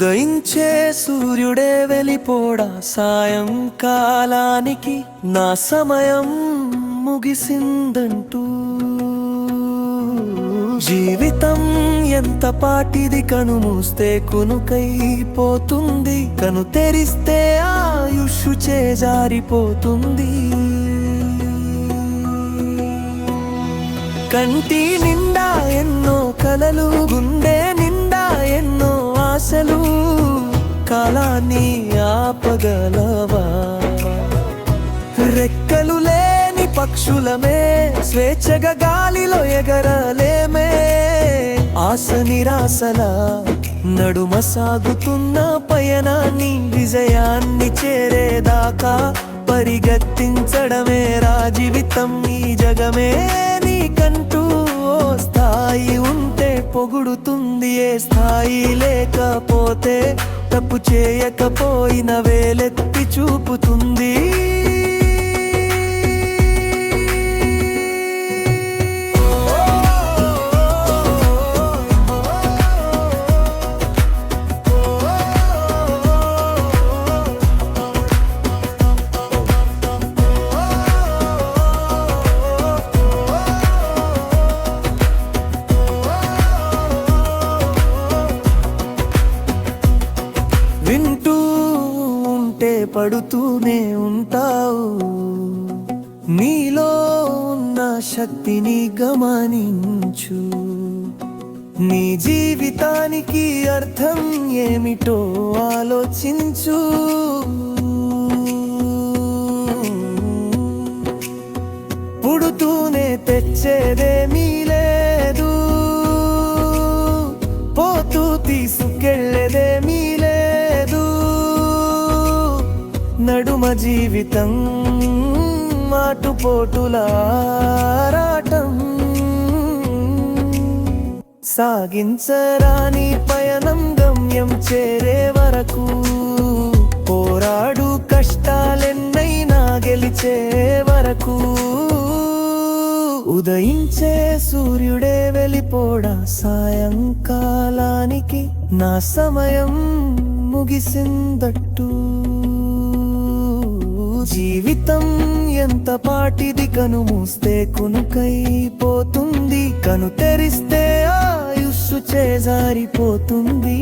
ఉదయించే సూర్యుడే వెళ్ళిపోడా సాయంకాలానికి నా సమయం ముగిసిందంటూ. జీవితం ఎంత పాటిది కను మూస్తే కునుకైపోతుంది. కను తెరిస్తే ఆయుష్ చేజారిపోతుంది. కంటి నిండా ఎన్నో కలలు గుండె ఆశలు కాలాన్ని ఆపగలవా? రెక్కలు లేని పక్షులమే స్వేచ్ఛగా గాలిలో ఎగరలేమే. ఆశ నిరాశల నడుమ సాగుతున్న పయనాన్ని విజయాన్ని చేరేదాకా పరిగెత్తించడమే రా జీవితం ఈ జగమే. నీకంటూ ఓ స్థాయి ఉంటుంది పొగుడుతుంది ఏ స్థాయి లేకపోతే తప్పు చేయకపోయిన వేలెత్తి చూపుతుంది. పడుతూనే ఉంటావు. నీలో ఉన్న శక్తిని గమనించు. నీ జీవితానికి అర్థం ఏమిటో ఆలోచించు. పుడుతూనే తెచ్చేదేమీ లేదు పోతూ తీసుకెళ్ళేదేమీ నడుమ జీవితం మాటుపోటులారాటం. సాగించరాని పయనం గమ్యం చేరే వరకు పోరాడు కష్టాలెన్నైనా గెలిచే వరకు. ఉదయించే సూర్యుడే వెళ్ళిపోడా సాయంకాలానికి నా సమయం ముగిసిందట్టు. ఎంత పాటిది కను మూస్తే కునుకైపోతుంది. కను తెరిస్తే ఆయుస్సు చేజారిపోతుంది.